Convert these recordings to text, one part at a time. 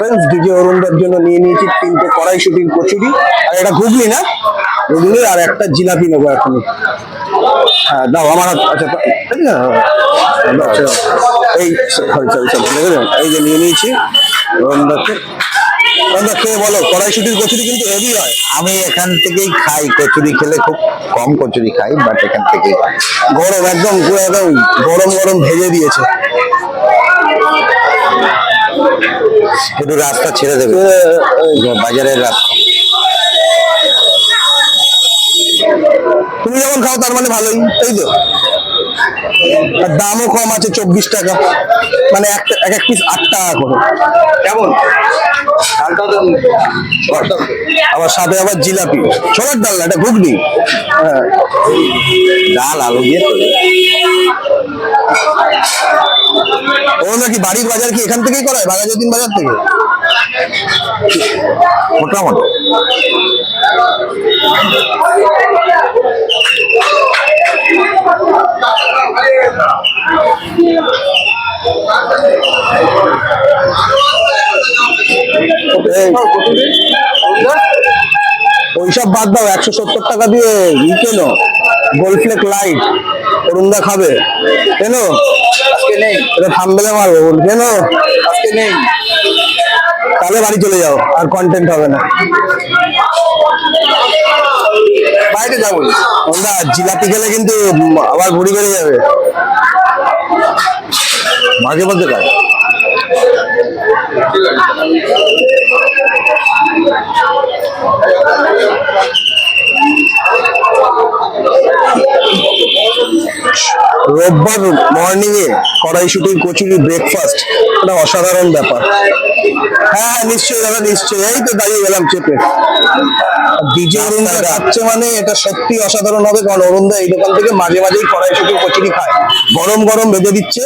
Friends DJ অরুণদার জন্য নিয়ে নিয়েছি তিনটে কড়াইশুটির কচুরি। আর এটা ঘুগলি না? ঘুগনি আর একটা জিলাপি নেব এখন হ্যাঁ দাও আমার আচ্ছা। এই সরি সরি সরি এই যে নিয়ে নিয়েছি অরুণদাকে। অরুণদা খেয়ে বলো কড়াইশুটির কচুরি কিন্তু হেভি হয়। আমি এখান থেকেই খাই কচুরি খেলে খুব কম কচুরি খাই বাট এখান থেকেই গরম একদম পুরো একদম গরম গরম ভেজে দিয়েছে। একটু রাস্তা ছেড়ে দেবে। বাজারের রাস্তা। তুমি যখন খাও, তার মানে ভালোই, তাই তো? আর দামও কম আছে, চব্বিশ টাকা। মানে এক এক পিস আট টাকা করে। কেমন? আবার সাথে আবার জিলাপি। ছোলার ডাল না এটা ঘুগনি। হ্যাঁ। ডাল, আলু দিয়ে। ও নাকি বাড়ির বাজার কি এখান থেকেই করায়? বাঘাযতীন বাজার থেকে? মোটামুটি। ওইসব বাদ দাও, একশো সত্তর টাকা দিয়ে ই কেনো? গোলফ্লেক লাইট অরুণদা খাবে। কেন? আজকে নেই থামবেলে মারবো বল কেন? আজকে নেই। তাহলে বাড়ি চলে যাও, আর কন্টেন্ট হবে না। বাইরে যাব আমরা জিলাপি খেলে কিন্তু আবার ভুড়ি বেড়ে যাবে। মাঝে মধ্যে খাই রোববার মর্নিং এ কড়াইশুটির কচুরি ব্রেকফাস্ট এটা অসাধারণ ব্যাপার। হ্যাঁ হ্যাঁ নিশ্চয়ই দাদা নিশ্চয়ই। এই তো দাঁড়িয়ে গেলাম চেপে। ডিজে অরুণদা খাচ্ছে মানে এটা সত্যি অসাধারণ হবে কারণ অরুণদা এই দোকান থেকে মাঝে মাঝেই কড়াইশুটির কচুরি খায়। গরম গরম ভেজে দিচ্ছে।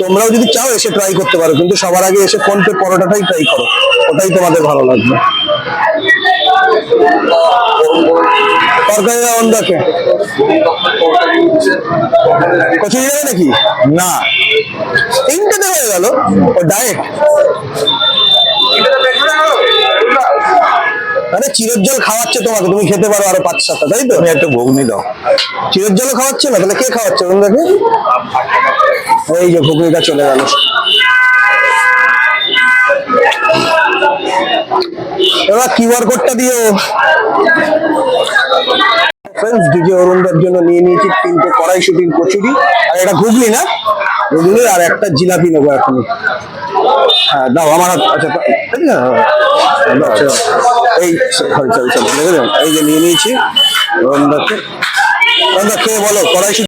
তোমরাও যদি চাও এসে ট্রাই করতে পারো কিন্তু সবার আগে এসে ফোন পে পরোটাটাই ট্রাই করো। ওটাই তোমাদের ভালো লাগবে। কচুরি যাবে নাকি? না। তিনটেতে হয়ে গেল। ও ডায়েট আরে চিরজ্জল খাওয়াচ্ছে তোমাকে। তুমি খেতে পারো আরও পাঁচ সাতটা তাই তো? তুমি একটা ঘুগনি দাও। চিরজ্জলও খাওয়াচ্ছে না? তাহলে কে খাওয়াচ্ছে তোমাকে এই যে ঘুগনিটা চলে গেল। এবার কিউআর কোডটা দিও। ফ্রেন্ডস ডিজে অরুণদার জন্য নিয়ে নিয়েছি তিনটে কড়াইশুটির কচুরি। আর এটা ঘুগনি না? ঘুগনি আর একটা জিলাপি নেব এখন হ্যাঁ দাও, আমার আচ্ছা আচ্ছা। এই সরি সরি সরি এই যে নিয়ে নিয়েছি অরুণদাকে। অরুণদা, খেয়ে বলো কড়াইশুটি